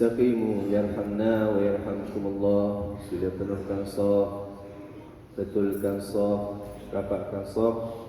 Istaqimu yarhamna wa yarhamkumullah Sudah penuhkan sof Betulkan sof Rapatkan sof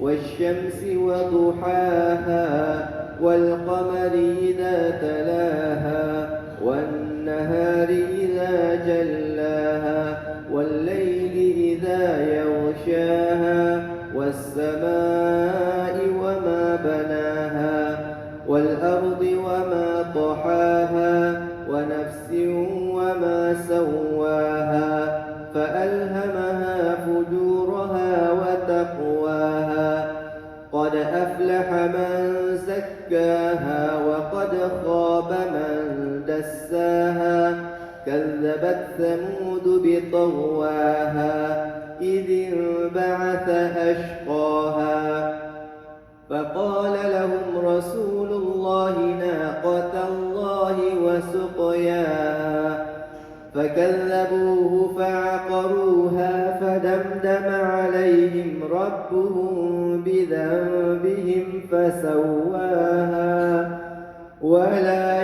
والشمس وضحاها والقمر إذا تلاها والنهار إذا جلاها دساها كذبت ثمود بطغواها إذ انبعث أشقاها. فقال لهم رسول الله ناقة الله وسقياها. فكذبوه فعقروها فدمدم عليهم ربهم بذنبهم فسواها. ولا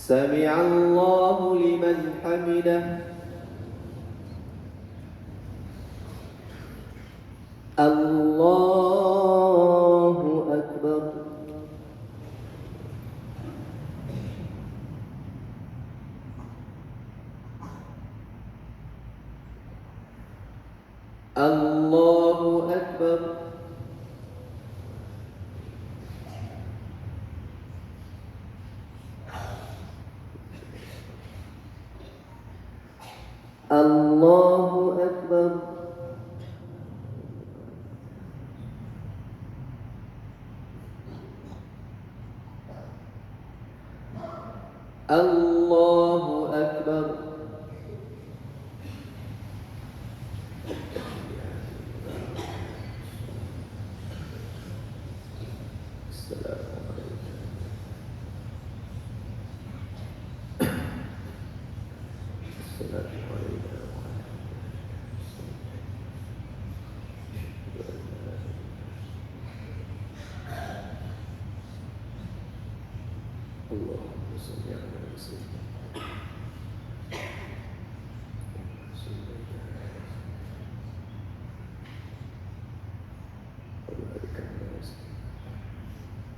سمع الله لمن حمده الله أكبر الله أكبر الله أكبر الله أكبر السلام عليكم السلام عليكم اللهم صل على سيدنا وبارك على سيدنا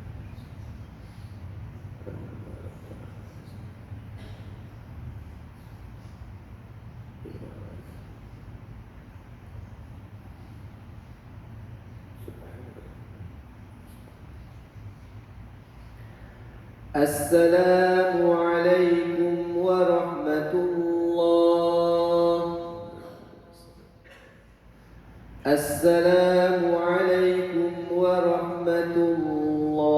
السلام عليكم ورحمة الله. السلام عليكم ورحمة الله.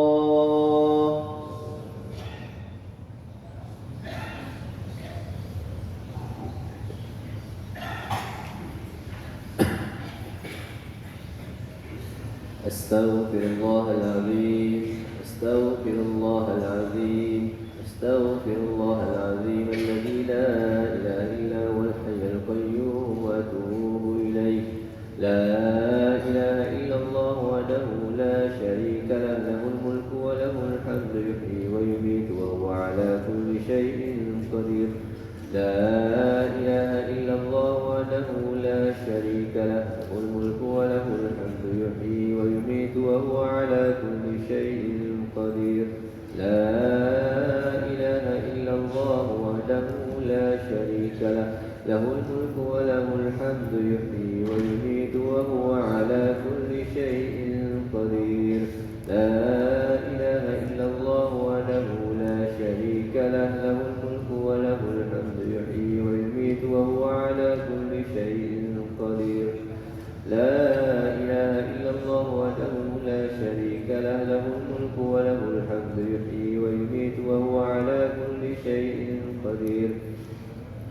أستغفر الله العظيم. أستغفر الله العظيم أستغفر الله العظيم الذي لا إله إلا هو الحي القيوم وأتوب إليه. لا إله إلا الله وحده لا شريك له له الملك وله الحمد يحيي ويميت وهو على كل شيء قدير. لا إله إلا الله وحده لا شريك له له الملك وله الحمد يحيي ويميت وهو على كل شيء قدير لا إله إلا الله وحده لا شريك له الملك وله الحمد يحيي ويميت وهو على كل شيء قدير. لا إله إلا الله وحده لا شريك له له الملك وله الحمد يحيي ويميت وهو على كل شيء قدير. لا إله إلا الله وحده لا شريك له له الملك وله الحمد يحيي ويميت وهو على كل شيء قدير.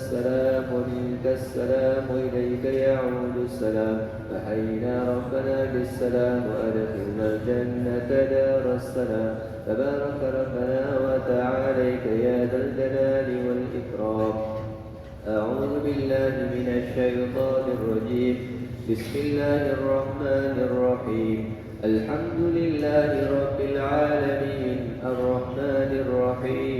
السلام ومنك السلام وإليك يعود السلام. فحينا ربنا بالسلام وأدخلنا الجنة دار السلام. تبارك ربنا وتعاليك يا ذا الجلال والإكرام. أعوذ بالله من الشيطان الرجيم. بسم الله الرحمن الرحيم. الحمد لله رب العالمين. الرحمن الرحيم.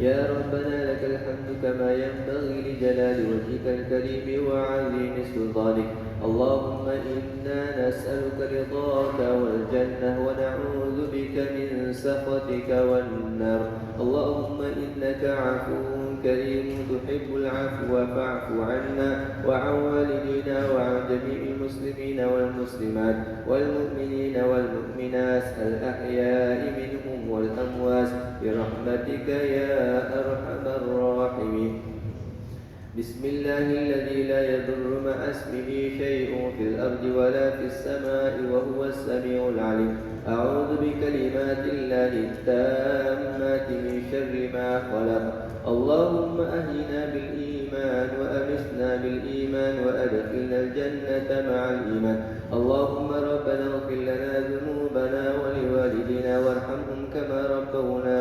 يا ربنا لك الحمد كما ينبغي لجلال وجهك الكريم وعظيم سلطانك. اللهم إنا نسألك رضاك والجنة ونعوذ بك من سخطك والنار. اللهم إنك عفو كريم تحب العفو فاعف عنا وعن والدينا وعن جميع المسلمين والمسلمات والمؤمنين والمؤمنات الأحياء منهم والأموات برحمتك يا أرحم الراحمين. بسم الله الذي لا يضر مع اسمه شيء في الأرض ولا في السماء وهو السميع العليم. أعوذ بكلمات الله التامات من شر ما خلق. اللهم أهلنا بالإيمان وأمسنا بالإيمان وأدخلنا الجنة مع الإيمان. اللهم ربنا اغفر لنا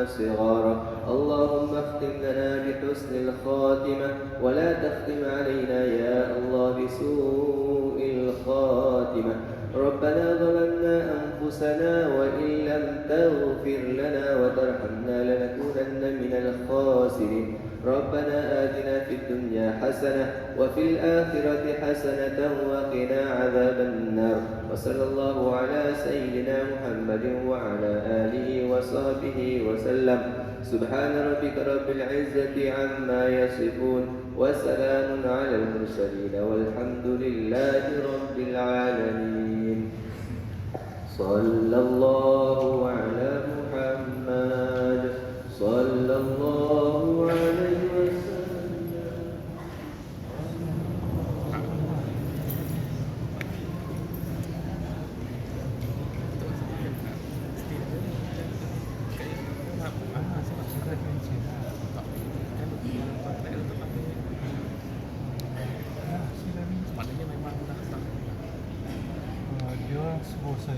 صغارا. اللهم اختم لنا بحسن الخاتمة ولا تختم علينا يا الله بسوء الخاتمة. ربنا ظلمنا أنفسنا وإن لم تغفر لنا وترحمنا لنكونن من الخاسرين. حسنة وفي الآخرة حسنة وقنا عذاب النار. وصلى الله على سيدنا محمد وعلى آله وصحبه وسلم. سبحان ربك رب العزة عما يصفون وسلام على المرسلين والحمد لله رب العالمين. صلى الله على 我噻